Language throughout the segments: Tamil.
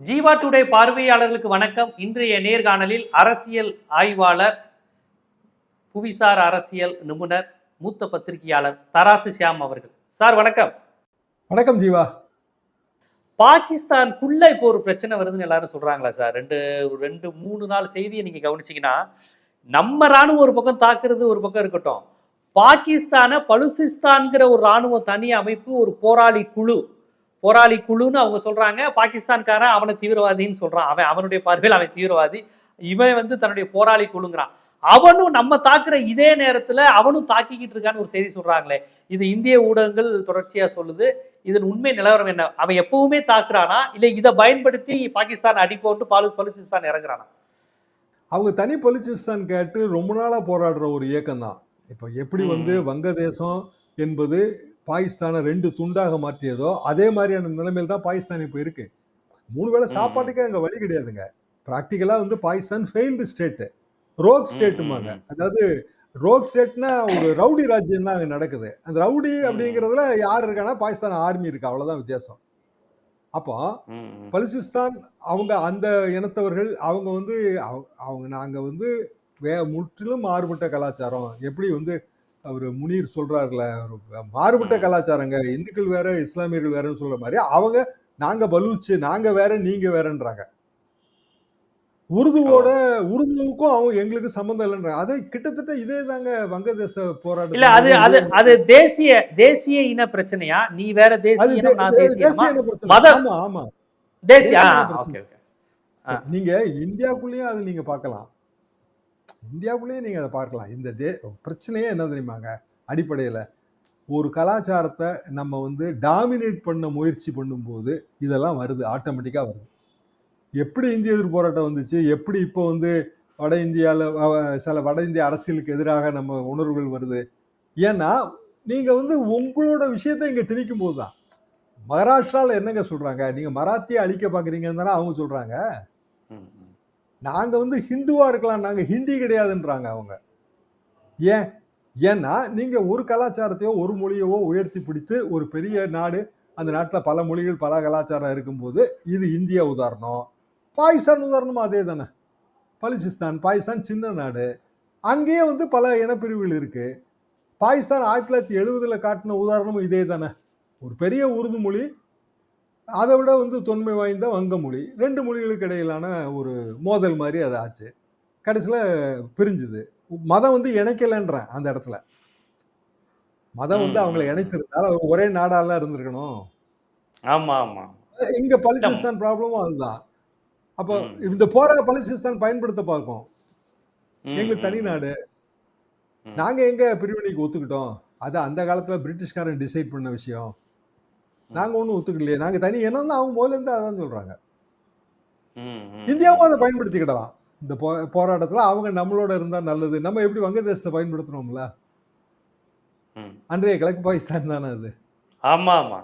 ஜீவா டுடே பார்வையாளர்களுக்கு வணக்கம். இன்றைய நேர்காணலில் அரசியல் ஆய்வாளர் புவிசார் அரசியல் நிபுணர் மூத்த பத்திரிகையாளர் தராசு ஷியாம் அவர்கள். சார் வணக்கம். வணக்கம் ஜீவா. பாகிஸ்தானுக்குள்ள இப்போ ஒரு பிரச்சனை வருதுன்னு எல்லாரும் சொல்றாங்களா சார்? ரெண்டு ரெண்டு மூணு நாள் செய்தியை நீங்க கவனிச்சீங்கன்னா நம்ம ராணுவம் ஒரு பக்கம் தாக்குறது ஒரு பக்கம் இருக்கட்டும். பாகிஸ்தானை பலுசிஸ்தான்கிற ஒரு ராணுவ தனி அமைப்பு ஒரு போராளி குழு போராளி குழுன்னு அவங்க சொல்றாங்க. பாகிஸ்தான்காரன் அவனை தீவிரவாதின்னு சொல்றான். அவன் அவனுடைய பார்வையில் அவன் தீவிரவாதி. இவன் வந்து தன்னுடைய போராளி குழுங்கிறான். அவனும் நம்ம தாக்குற இதே நேரத்துல அவனும் தாக்கிக்கிட்டு இருக்கான்னு ஒரு செய்தி சொல்றாங்களே. இது இந்திய ஊடகங்கள் தொடர்ச்சியா சொல்லுது. இதன் உண்மை நிலவரம் என்ன? அவன் எப்பவுமே தாக்குறானா? இல்ல இதை பயன்படுத்தி பாகிஸ்தான் அடிப்போட்டு பாலு பலுசிஸ்தான் இறங்குறானா? அவங்க தனி பலுச்சிஸ்தான் கேட்டு ரொம்ப நாளா போராடுற ஒரு இயக்கம் தான் இப்போ எப்படி வந்து. வங்கதேசம் என்பது பாகிஸ்தானை ரெண்டு துண்டாக மாற்றியதோ அதே மாதிரியான நிலைமையில் தான் பாகிஸ்தான் இப்போ இருக்கு. மூணு வேளை. சாப்பாட்டுக்கே அங்க வழி கிடையாதுங்க. ப்ராக்டிக்கலா வந்து பாகிஸ்தான் ஃபெயில்டு ஸ்டேட்டு ரோக் ஸ்டேட்டுமாங்க. அதாவது ரோக் ஸ்டேட்னா ஒரு ரவுடி ராஜ்யம் தான் அங்க நடக்குது. அந்த ரவுடி. அப்படிங்கிறதுல யார் இருக்கானா பாகிஸ்தான் ஆர்மி இருக்கு. அவ்வளவுதான் வித்தியாசம். அப்போ பலுசிஸ்தான் அவங்க அந்த இனத்தவர்கள் அவங்க வந்து அவ- அவங்க நாங்க வந்து வே முற்றிலும் மாறுபட்ட கலாச்சாரம். எப்படி வந்து அவர் முனீர் சொல்றாருல மாறுபட்ட. கலாச்சாரங்க. இந்துக்கள் வேற இஸ்லாமியர்கள் வேறன்னு சொல்ற மாதிரி அவங்க நாங்க பலூச்சு நாங்க வேற நீங்க வேறன்றாங்க. உருதுவோட உருதுவுக்கும் அவங்க எங்களுக்கு சம்மந்தம் இல்லைன்றாங்க அதை கிட்டத்தட்ட இதே தாங்க வங்கதேச போராட்டம் இல்ல அது அது அது தேசிய தேசிய இன பிரச்சனையா? நீ வேற தேசிய தே- இனம் நான் தே- தேசிய இனமா? தேசிய இன பிரச்சனை. மத- ஆமா ஆமா. தேசிய. நீங்க இந்தியாவுக்குள்ளேயும் அதை நீங்க பார்க்கலாம். இந்தியாவுக்குள்ளேயே நீங்கள் அதை பார்க்கலாம். இந்த தே பிரச்சனையே என்ன தெரியுமாங்க? அடிப்படையில் ஒரு கலாச்சாரத்தை நம்ம வந்து டாமினேட் பண்ண முயற்சி பண்ணும்போது இதெல்லாம் வருது ஆட்டோமேட்டிக்காக வருது. எப்படி இந்திய எதிர்ப்பு போராட்டம் வந்துச்சு? எப்படி இப்போ வந்து வட இந்தியாவில் சில வட இந்திய அரசியலுக்கு எதிராக நம்ம உணர்வுகள் வருது? ஏன்னா நீங்கள் வந்து உங்களோட விஷயத்தை இங்கே திணிக்கும் போது தான். மகாராஷ்டிராவில் என்னங்க சொல்கிறாங்க நீங்கள் மராத்தியை அழிக்க பார்க்குறீங்கன்னு தானே அவங்க சொல்கிறாங்க நாங்கள் வந்து ஹிந்துவாக இருக்கலாம் நாங்கள் ஹிந்தி கிடையாதுன்றாங்க அவங்க. ஏன்? ஏன்னா நீங்கள் ஒரு கலாச்சாரத்தையோ ஒரு மொழியவோ உயர்த்தி பிடித்து ஒரு பெரிய நாடு அந்த நாட்டில் பல மொழிகள் பல கலாச்சாரம் இருக்கும்போது இது இந்தியா உதாரணம். பாகிஸ்தான் உதாரணமும் அதே தானே பலிசிஸ்தான் பாகிஸ்தான் சின்ன நாடு. அங்கேயே வந்து பல இனப்பிரிவுகள் இருக்குது பாகிஸ்தான் ஆயிரத்தி தொள்ளாயிரத்தி எழுபதில் காட்டின உதாரணமும் இதே தானே ஒரு பெரிய உருது மொழி அதை விட வந்து தொன்மை வாய்ந்த வங்க மொழி ரெண்டு மொழிகளுக்கு இடையிலான ஒரு மோதல் மாதிரி அது ஆச்சு. கடைசியில் பிரிஞ்சுது. மதம் வந்து இணைக்கலைன்றேன் அந்த இடத்துல. மதம் வந்து அவங்களை. இணைத்திருந்தால் அது ஒரே நாடாலாம் இருந்திருக்கணும். ஆமா ஆமா. இங்க பலுச்சிஸ்தான் ப்ராப்ளமும் அதுதான். அப்போ. இந்த போரா பலுச்சிஸ்தான் பயன்படுத்த பார்க்கும் எங்களுக்கு தனி நாடு. நாங்க எங்க பிரிவினைக்கு ஒத்துக்கிட்டோம்? அது அந்த காலத்துல பிரிட்டிஷ்காரன் டிசைட் பண்ண விஷயம். நாங்க ஒன்றும் ஒத்துக்கலையே. நாங்க தனி தான். அவங்க முதல்ல இருந்து அதான் ம், இந்தியாவும் அதை பயன்படுத்திக்கிடலாம். இந்த போ போராட்டத்துல அவங்க நம்மளோட இருந்தா நல்லது. நம்ம எப்படி வங்கதேசத்தை பயன்படுத்துறோம்ல ம். அன்றைய கிழக்கு பாகிஸ்தான் தானே அது? ஆமா ஆமா.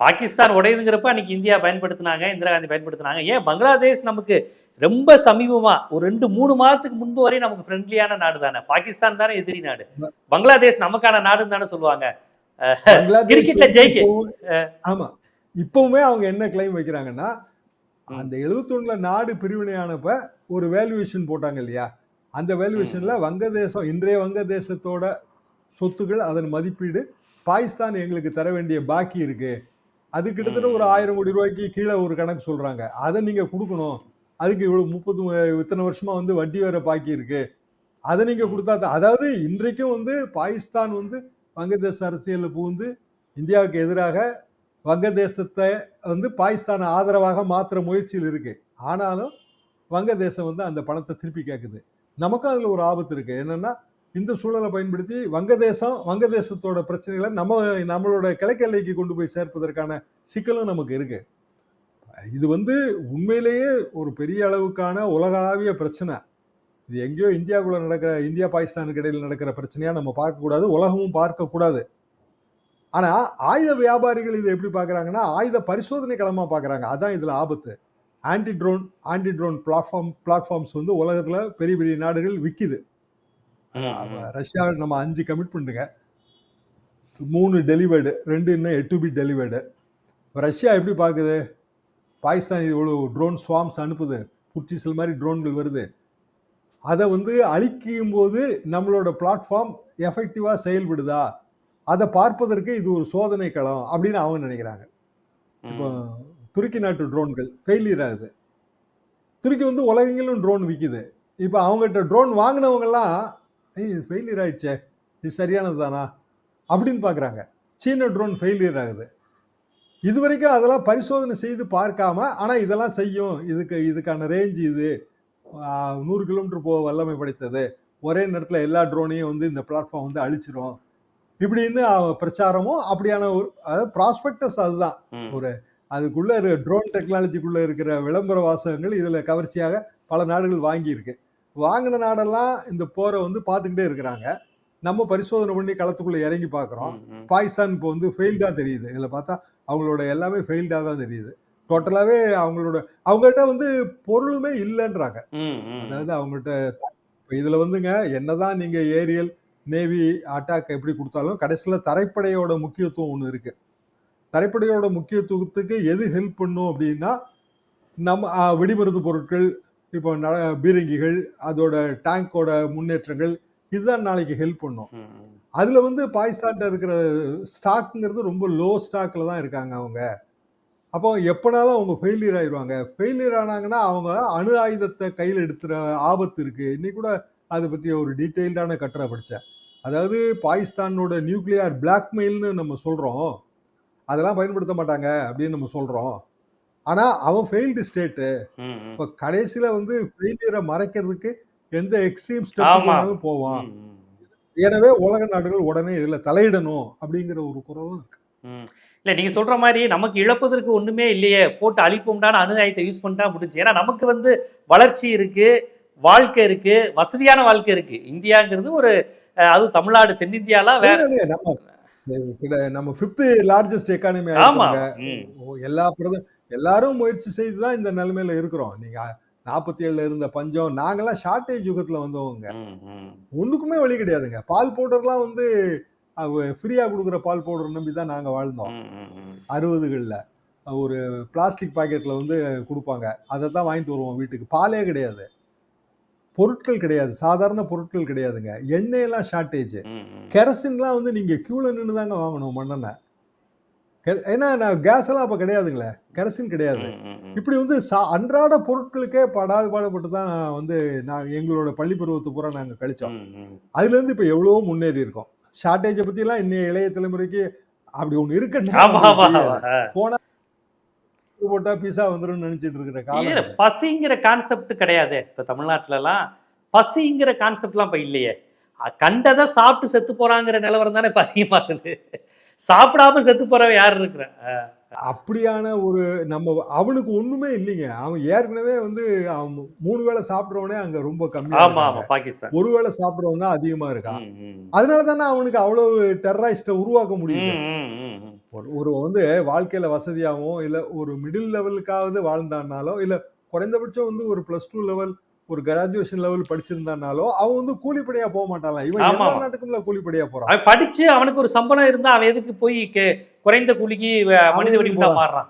பாகிஸ்தான் உடையுதுங்கிறப்ப அன்னைக்கு இந்தியா பயன்படுத்தினாங்க இந்திரா காந்தி பயன்படுத்தினாங்க. ஏன்? பங்களாதேஷ் நமக்கு ரொம்ப சமீபமா ஒரு ரெண்டு மூணு மாதத்துக்கு முன்பு வரை நமக்கு ஃப்ரெண்ட்லியான நாடு தானே பாகிஸ்தான் தானே எதிரி நாடு. பங்களாதேஷ் நமக்கான நாடுன்னு தானே சொல்லுவாங்க. கிரிக்கெட்ல ஜெயிக்க. ஆமா இப்பவுமே அவங்க என்ன கிளைம் வைக்கிறாங்கன்னா. அந்த 71ல நாடு பிரிவினையானப்ப ஒரு வேல்யூவேஷன் போட்டாங்க இல்லையா அந்த வேல்யூவேஷன்ல வங்கதேசம் இன்றைய வங்கதேசத்தோட சொத்துகள் அதன் மதிப்பீடு பாகிஸ்தான் எங்களுக்கு தர வேண்டிய பாக்கி இருக்கு அது கிட்டத்தட்ட ஒரு. ஆயிரம் கோடி ரூபாய்க்கு கீழே ஒரு கணக்கு சொல்றாங்க அதை நீங்க கொடுக்கணும் அதுக்கு இவ்வளவு முப்பது இத்தனை வருஷமா வந்து வட்டி வேற பாக்கி இருக்கு அதை நீங்க. கொடுத்தா அதாவது இன்றைக்கும் வந்து பாகிஸ்தான் வந்து வங்கதேச அரசியலில் புகுந்து இந்தியாவுக்கு எதிராக வங்கதேசத்தை வந்து பாகிஸ்தான் ஆதரவாக மாற்றுற முயற்சியில் இருக்கு. ஆனாலும் வங்கதேசம் வந்து அந்த பணத்தை திருப்பி கேட்குது நமக்கும் அதில் ஒரு ஆபத்து இருக்குது என்னென்னா இந்த சூழலை பயன்படுத்தி வங்கதேசம் வங்கதேசத்தோட பிரச்சனைகளை நம்ம நம்மளோட கிழக்கு எல்லைக்கு கொண்டு போய் சேர்ப்பதற்கான சிக்கலும் நமக்கு இருக்குது இது வந்து உண்மையிலேயே ஒரு பெரிய அளவுக்கான உலகளாவிய பிரச்சனை. இது எங்கேயோ இந்தியாவுக்குள்ள நடக்கிற இந்தியா பாகிஸ்தானுக்கு இடையில் நடக்கிற பிரச்சனையா நம்ம பார்க்கக்கூடாது உலகமும் பார்க்கக்கூடாது ஆனா ஆயுத வியாபாரிகள் இதை எப்படி பார்க்கறாங்கன்னா ஆயுத பரிசோதனை களமா பார்க்கறாங்க. அதான் இதுல ஆபத்து. Anti drone anti drone platform platforms வந்து உலகத்துல பெரிய பெரிய நாடுகள் ம். ரஷ்யா நம்ம அஞ்சு கமிட் பண்ணுங்க மூணு டெலிவர்டு ரெண்டு இன்னும் எட்டு பி டெலிவர்டு ரஷ்யா எப்படி பார்க்குது? பாகிஸ்தான் இவ்வளோ ட்ரோன் ஸ்வாம்ஸ் அனுப்புது. புற்றிசல் மாதிரி ட்ரோன்கள் வருது. அதை வந்து அழிக்கும் போது நம்மளோட பிளாட்ஃபார்ம் எஃபெக்டிவாக செயல்படுதா? அதை பார்ப்பதற்கு இது ஒரு சோதனை களம் அப்படின்னு அவங்க நினைக்கிறாங்க. இப்போ துருக்கி நாட்டு ட்ரோன்கள் ஃபெயிலியர் ஆகுது. துருக்கி வந்து உலகெங்கிலும் ட்ரோன் விற்கிது இப்போ அவங்ககிட்ட ட்ரோன் வாங்கினவங்கெல்லாம் இது ஃபெயிலியர் ஆயிடுச்சே. இது சரியானது தானா? அப்படின்னு பார்க்குறாங்க. சீன ட்ரோன் ஃபெயிலியர் ஆகுது. இது வரைக்கும் அதெல்லாம் பரிசோதனை செய்து பார்க்காம ஆனால் இதெல்லாம் செய்யும். இதுக்கு இதுக்கான ரேஞ்ச் இது. நூறு கிலோமீட்டர் போ வல்லமை படைத்தது. ஒரே நேரத்தில் எல்லா ட்ரோனையும் வந்து இந்த பிளாட்ஃபார்ம் வந்து அழிச்சிரும். இப்படின்னு பிரச்சாரமும் அப்படியான ஒரு அதாவது ப்ராஸ்பெக்டஸ் அதுதான். ஒரு அதுக்குள்ள ட்ரோன் டெக்னாலஜிக்குள்ள இருக்கிற விளம்பர வாசகங்கள் இதுல கவர்ச்சியாக பல நாடுகள் வாங்கியிருக்கு. வாங்கின நாடெல்லாம் இந்த போரை வந்து பார்த்துக்கிட்டே இருக்கிறாங்க. நம்ம பரிசோதனை பண்ணி களத்துக்குள்ள இறங்கி பார்க்குறோம். பாகிஸ்தான் இப்போ வந்து ஃபெயில்டாக தெரியுது. இதில் பார்த்தா அவங்களோட எல்லாமே ஃபெயில்டாக தான் தெரியுது. டோட்டலாகவே அவங்களோட அவங்ககிட்ட வந்து பொருளுமே இல்லைன்றாங்க. அதாவது அவங்ககிட்ட இதில் வந்துங்க என்னதான் நீங்கள் ஏரியல் நேவி அட்டாக் எப்படி கொடுத்தாலும் கடைசியில் தரைப்படையோட முக்கியத்துவம் ஒன்று இருக்கு. தரைப்படையோட முக்கியத்துவத்துக்கு எது ஹெல்ப் பண்ணும் அப்படின்னா நம்ம வெடிமருந்து பொருட்கள் இப்போ ந பீரங்கிகள் அதோட டேங்கோட முன்னேற்றங்கள் இதுதான் நாளைக்கு ஹெல்ப் பண்ணும். அதில் வந்து பாகிஸ்தான்கிட்ட இருக்கிற ஸ்டாக்குங்கிறது ரொம்ப லோ ஸ்டாக்கில் தான் இருக்காங்க அவங்க. அப்போ எப்போனாலும் அவங்க ஃபெயிலியர் ஆயிடுவாங்க. ஃபெயிலியர் ஆனாங்கன்னா அவங்க அணு ஆயுதத்தை கையில் எடுத்துற ஆபத்து இருக்கு. இன்னைக்கு கூட அதை பற்றி ஒரு டீட்டெயில்டான கட்டுரை படித்தேன் அதாவது பாகிஸ்தானோட நியூக்ளியர் பிளாக்மெயில்னு நம்ம சொல்கிறோம் அதெல்லாம் பயன்படுத்த மாட்டாங்க அப்படின்னு நம்ம சொல்கிறோம் ஆனால் அவன் ஃபெயில்டு ஸ்டேட்டு இப்போ கடைசியில் வந்து ஃபெயிலியரை மறைக்கிறதுக்கு எந்த எக்ஸ்ட்ரீம் ஸ்டெப். போவான். எனவே உலக நாடுகள் உடனே இதில் தலையிடணும் அப்படிங்கிற ஒரு குரலும் இருக்கு. இல்ல நீங்க சொல்ற மாதிரி நமக்கு இழப்பதற்கு ஒண்ணுமே இல்லையே. போட்டு அழிப்போம்டான அணு ஆயுதத்தை யூஸ் பண்ணிட்டா முடிஞ்சு. ஏன்னா நமக்கு வந்து வளர்ச்சி இருக்கு வாழ்க்கை இருக்கு வசதியான வாழ்க்கை இருக்கு. இந்தியாங்கிறது ஒரு அதுவும் தமிழ்நாடு தென்னிந்தியால வேற நம்ம நம்ம ஃபிஃப்த் லார்ஜஸ்ட் எக்கானமி. எல்லா பிரத எல்லாரும் முயற்சி செய்து தான் இந்த நிலைமையில இருக்கிறோம். நீங்க நாற்பத்தி ஏழுல இருந்த பஞ்சம் நாங்கெல்லாம் ஷார்ட்டேஜ் யுகத்துல வந்தவங்க. ஒண்ணுக்குமே வழி கிடையாதுங்க. பால் பவுடர்லாம் வந்து ஃப்ரீயா கொடுக்குற பால் பவுடர் நம்பி தான் நாங்க வாழ்ந்தோம். அறுபதுகளில். ஒரு பிளாஸ்டிக் பாக்கெட்டில் வந்து கொடுப்பாங்க. அதை தான் வாங்கிட்டு வருவோம் வீட்டுக்கு. பாலே கிடையாது. பொருட்கள் கிடையாது. சாதாரண பொருட்கள் கிடையாதுங்க. எண்ணெயெல்லாம் ஷார்ட்டேஜ். கெரசின்லாம் வந்து நீங்கள் க்யூவில் நின்று தாங்க வாங்கணும் மண்ணெண்ணெய் ஏன்னா நான் கேஸ் எல்லாம் அப்போ கிடையாதுங்களே. கெரசின் கிடையாது. இப்படி வந்து சா அன்றாட பொருட்களுக்கே படாது பாடுபட்டு தான் நான் வந்து நான் எங்களோட பள்ளி பருவத்து பூரா நாங்கள் கழிச்சோம். ம், ம். அதுலேருந்து இப்போ எவ்வளவோ முன்னேறி இருக்கோம் ஷார்ட்டேஜை பற்றிலாம் இன்னைய இளைய தலைமுறைக்கு அப்படி ஒன்று இருக்குன்னு ஆமா. போட்டா பீஸா வந்துரும் நினைச்சிட்டு இருக்கிற காலம். பசிங்கிற கான்செப்ட் கிடையாது. இப்ப தமிழ்நாட்டுல எல்லாம் பசிங்கிற கான்செப்ட்லாம் இப்ப இல்லையே. கண்டதை சாப்பிட்டு செத்து போறாங்கிற நிலவரம் தானே இப்ப அதிகமாகுது. சாப்பிடாம செத்து போறவன் யார் இருக்கிற அப்படியான ஒரு நம்ம அவனுக்கு ஒண்ணுமே இல்லைங்க அவன் ஏற்கனவே வந்து அவன் மூணு வேளை சாப்பிடுறவனே அங்க ரொம்ப கம்மியா ஆமா. ஆமா பாகிஸ்தான் ஒரு வேளை சாப்பிடுறவன் தான் அதிகமா இருக்கான். அதனால தானே அவனுக்கு அவ்வளவு டெரரிஸ்ட உருவாக்க முடியுது ம், ம், ம், ம். ஒரு- வந்து வாழ்க்கையில வசதியாகவும் இல்ல ஒரு மிடில் லெவலுக்காவது வாழ்ந்தானாலோ இல்ல குறைந்தபட்சம் வந்து ஒரு பிளஸ் டூ லெவல் ஒரு கிராஜுவேஷன் லெவல் படிச்சிருந்தானாலோ அவன் வந்து கூலிப்படையா போக மாட்டான் இவன் எல்லா. நாட்டுக்கும்ல கூலிப்படையா போறான். அவன் படிச்சு அவனுக்கு ஒரு சம்பளம் இருந்தா அவன் எதுக்கு போய் குறைந்த கூலிக்கு மனித வெடிகுண்டா. மாறுறான்?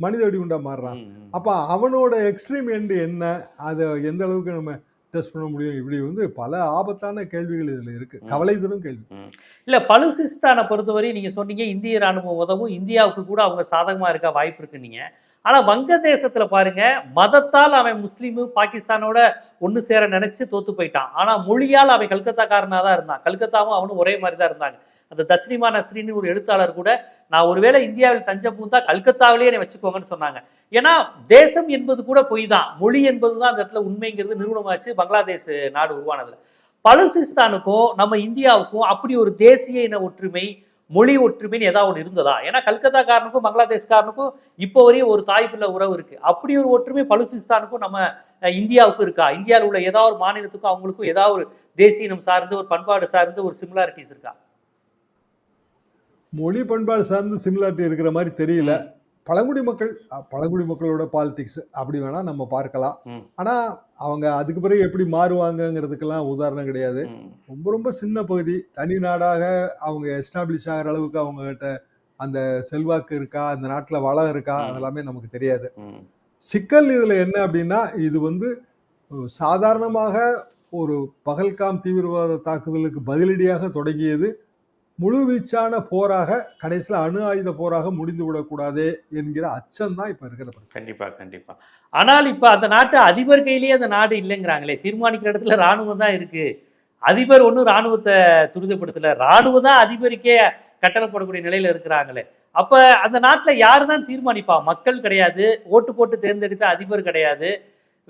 மனித வெடிகுண்டா மாறுறான். அப்ப அவனோட எக்ஸ்ட்ரீம் எண்டு என்ன? அதை எந்த அளவுக்கு நம்ம டெஸ்ட் பண்ண முடியும்? இப்படி வந்து பல ஆபத்தான கேள்விகள் இதுல இருக்கு. கவலை தரும் கேள்வி. இல்ல பலுசிஸ்தானை பொறுத்தவரை நீங்க சொன்னீங்க இந்திய ராணுவம் உதவும். இந்தியாவுக்கு கூட அவங்க சாதகமா இருக்க வாய்ப்பு இருக்குன்னீங்க. ஆனா வங்கதேசத்தில் பாருங்க மதத்தால் அவன் முஸ்லீமு பாகிஸ்தானோட ஒன்று சேர நினைச்சு தோத்து போயிட்டான். ஆனா மொழியால் அவன் கல்கத்தாக்காரனாக தான் இருந்தான். கல்கத்தாவும் அவனும் ஒரே மாதிரி தான் இருந்தாங்க. அந்த தஸ்னிமா நஸ்ரின்னு ஒரு எழுத்தாளர் கூட நான் ஒருவேளை இந்தியாவில் தஞ்சம் பூந்தா கல்கத்தாவிலேயே என்னை வச்சுக்கோங்கன்னு சொன்னாங்க. ஏன்னா தேசம் என்பது கூட பொய் தான் மொழி என்பது தான் அந்த இடத்துல உண்மைங்கிறது நிறுவனமாச்சு பங்களாதேஷ் நாடு உருவானதுல. பலுசிஸ்தானுக்கும் நம்ம இந்தியாவுக்கும் அப்படி ஒரு தேசிய இன ஒற்றுமை மொழி ஒற்றுமைன்னு ஏதாவது ஒன்று இருந்ததா? ஏன்னா கல்கத்தாக்காரனுக்கும் பங்களாதேஷ்காரனுக்கும் இப்போ வரையும் ஒரு தாய் பிள்ளை உறவு இருக்கு. அப்படி ஒரு ஒற்றுமை பலுசிஸ்தானுக்கும் நம்ம இந்தியாவுக்கும் இருக்கா? இந்தியாவில் உள்ள ஏதாவது ஒரு மாநிலத்துக்கும் அவங்களுக்கும் ஏதாவது ஒரு தேசிய இனம் சார்ந்து ஒரு பண்பாடு சார்ந்து ஒரு சிமிலாரிட்டிஸ் இருக்கா? மொழி பண்பாடு சார்ந்து சிமிலாரிட்டி இருக்கிற மாதிரி தெரியல. பழங்குடி மக்கள் பழங்குடி மக்களோட பாலிடிக்ஸ் அப்படி வேணா நம்ம பார்க்கலாம். ஆனா அவங்க அதுக்கு பிறகு எப்படி மாறுவாங்கங்கிறதுக்கெல்லாம் உதாரணம் கிடையாது. ரொம்ப ரொம்ப சின்ன பகுதி. தனி நாடாக அவங்க எஸ்டாப்ளிஷ் ஆகிற அளவுக்கு அவங்க கிட்ட அந்த செல்வாக்கு இருக்கா? அந்த நாட்டுல வளம் இருக்கா. அதெல்லாமே நமக்கு தெரியாது. சிக்கல் இதுல என்ன அப்படின்னா இது வந்து சாதாரணமாக ஒரு பகல்காம் தீவிரவாத தாக்குதலுக்கு பதிலடியாக தொடங்கியது முழுவீச்சான போராக கடைசியில் அணு ஆயுத போராக முடிந்து விடக்கூடாது என்கிற அச்சம் தான் இருக்கிற பிரச்சனை. கண்டிப்பா ஆனால் இப்போ அந்த நாட்டு அதிபர் கையிலேயே அந்த நாடு இல்லைங்கிறாங்களே தீர்மானிக்கிற இடத்துல ராணுவம் தான் இருக்கு. அதிபர் ஒன்றும் ராணுவத்தை துரிதப்படுத்தல. ராணுவம் தான் அதிபருக்கே கட்டளை நிலையில இருக்கிறாங்களே. அப்ப அந்த நாட்டில் யாரு தான் தீர்மானிப்பா? மக்கள் கிடையாது. ஓட்டு போட்டு தேர்ந்தெடுத்த அதிபர் கிடையாது.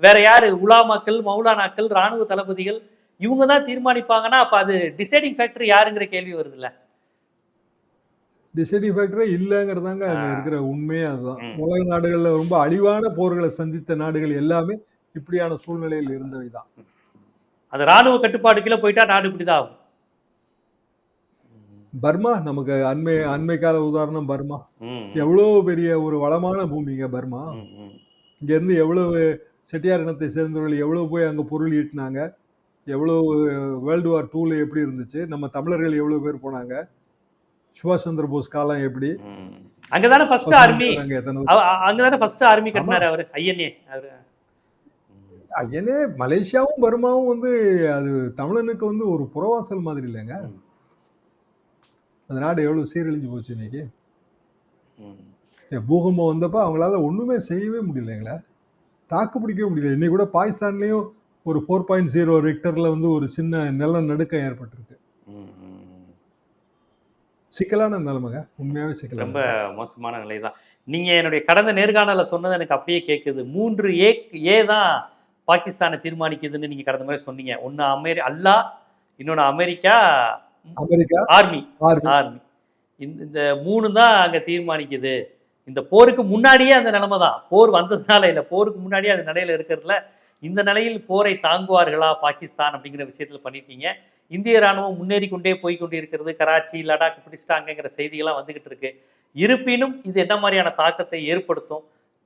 வேற யாரு? உலா மக்கள் மௌலானாக்கள் ராணுவ தளபதிகள் இவங்க தான் தீர்மானிப்பாங்கன்னா அப்ப அது டிசைடிங் ஃபேக்டர் யாருங்கிற கேள்வி வருதுல்ல. டிசைடிங் ஃபேக்டரே இல்லைங்கிறதாங்க அங்க. இருக்கிற உண்மையே அதுதான். உலக நாடுகள்ல ரொம்ப அழிவான போர்களை சந்தித்த நாடுகள் எல்லாமே இப்படியான சூழ்நிலையில் இருந்தவை தான் அந்த ராணுவ கட்டுப்பாடுக்குள்ள போயிட்டா நாடு இப்படிதான் ஆகும். பர்மா நமக்கு அண்மை அண்மை கால உதாரணம் பர்மா. ம், எவ்வளோ பெரிய ஒரு வளமான பூமிங்க பர்மா. இங்க இருந்து எவ்வளவு செட்டியார் இனத்தை சேர்ந்தவர்கள் எவ்வளவு போய் அங்க பொருள் ஈட்டினாங்க. எவ்வளவு வேர்ல்டு வார் டூல எப்படி இருந்துச்சு? நம்ம தமிழர்கள் எவ்வளவு பேர் போனாங்க? சுபாஷ் சந்திர போஸ் காலம் எப்படி. அங்கதானே ஃபர்ஸ்ட் ஆர்மி அங்கதானே ஃபர்ஸ்ட் ஆர்மி கட்டினாரு அவரு ஐஎன்ஏ ஏனே மலேசியாவும் பர்மாவும் வந்து அது தமிழனுக்கு வந்து ஒரு புறவாசல் மாதிரி இல்லைங்க. அந்த நாடு எவ்வளவு சீரழிஞ்சு போச்சு இன்னைக்கு? பூகம்பம் வந்தப்ப அவங்களால ஒண்ணுமே செய்யவே முடியலைங்களா. தாக்கு பிடிக்கவே முடியல. இன்னைக்கு கூட பாகிஸ்தான்லயும் ஒரு ஃபோர் பாயிண்ட் ஜீரோ ரெக்டர்ல வந்து ஒரு சின்ன நில நடுக்கம் ஏற்பட்டிருக்கு. சிக்கலான நிலைமைங்க உண்மையாவே சிக்கலான ரொம்ப மோசமான நிலை தான் நீங்க என்னுடைய கடந்த நேர்காணல சொன்னது எனக்கு அப்படியே கேட்குது மூன்று ஏ ஏ தான் பாகிஸ்தானை தீர்மானிக்குதுன்னு நீங்க கடந்த முறை சொன்னீங்க. ஒன்னு அமெரி அல்லா இன்னொன்னு அமெரிக்கா அமெரிக்கா? ஆர்மி. ஆர்மி. இந்த மூணு தான் அங்க தீர்மானிக்குது. இந்த போருக்கு முன்னாடியே அந்த நிலைமை தான். போர் வந்ததுனால இல்லை போருக்கு முன்னாடியே அந்த நிலையில இருக்கிறதுல இந்த நிலையில் போரை தாங்குவார்களா பாகிஸ்தான் அப்படிங்கிற விஷயத்தில் பண்ணியிருக்கீங்க இந்திய ராணுவம் முன்னேறி கொண்டே போய் கொண்டு இருக்கிறது கராச்சி லடாக் பிடிச்சிட்டாங்கிற செய்திகள்லாம் வந்துகிட்டு இருக்கு. இருப்பினும் இது என்ன மாதிரியான தாக்கத்தை ஏற்படுத்தும்?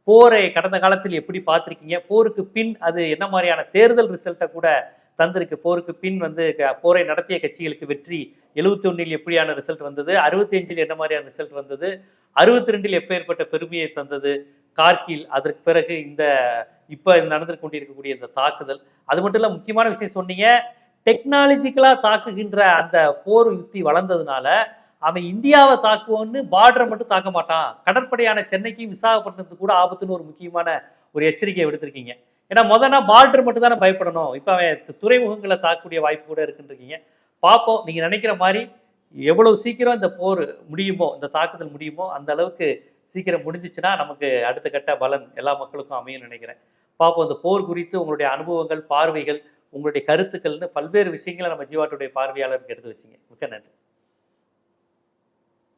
போரை கடந்த காலத்தில் எப்படி பார்த்துருக்கீங்க? போருக்கு பின் அது என்ன மாதிரியான தேர்தல் ரிசல்ட்டை கூட தந்திருக்கு? போருக்கு பின் வந்து க- போரை நடத்திய கட்சிகளுக்கு வெற்றி எழுபத்தி ஒன்றில் எப்படியான ரிசல்ட் வந்தது? 65 என்ன மாதிரியான ரிசல்ட் வந்தது? அறுபத்தி ரெண்டில் எப்பேற்பட்ட பெருமையை தந்தது? கார்கில் அதற்கு பிறகு இந்த இப்போ நடந்து கொண்டிருக்கக்கூடிய இந்த தாக்குதல். அது மட்டும் இல்லை முக்கியமான விஷயம் சொன்னீங்க டெக்னாலஜிக்கலாக தாக்குகின்ற அந்த போர் யுக்தி வளர்ந்ததுனால அவன் இந்தியாவை தாக்குவோன்னு பார்டரை மட்டும் தாக்க மாட்டான். கடற்படையான சென்னைக்கு விசாகப்பட்டினத்துக்கு கூட ஆபத்துன்னு ஒரு முக்கியமான ஒரு எச்சரிக்கையை விடுத்திருக்கீங்க. ஏன்னா முதனா பார்டர் மட்டும் தானே பயப்படணும். இப்போ அவன் துறைமுகங்களை தாக்கக்கூடிய வாய்ப்பு கூட இருக்குன்றீங்க பார்ப்போம். நீங்கள் நினைக்கிற மாதிரி எவ்வளவு சீக்கிரம் இந்த போர் முடியுமோ இந்த தாக்குதல் முடியுமோ அந்த அளவுக்கு சீக்கிரம் முடிஞ்சிச்சுன்னா நமக்கு அடுத்த கட்ட பலன் எல்லா மக்களுக்கும் அமையும் நினைக்கிறேன். பார்ப்போம். இந்த போர் குறித்து உங்களுடைய அனுபவங்கள் பார்வைகள் உங்களுடைய கருத்துக்கள்னு பல்வேறு விஷயங்களை நம்ம ஜீவாட்டுடைய பார்வையாளருக்கு எடுத்து வச்சிங்க. மிக்க நன்றி.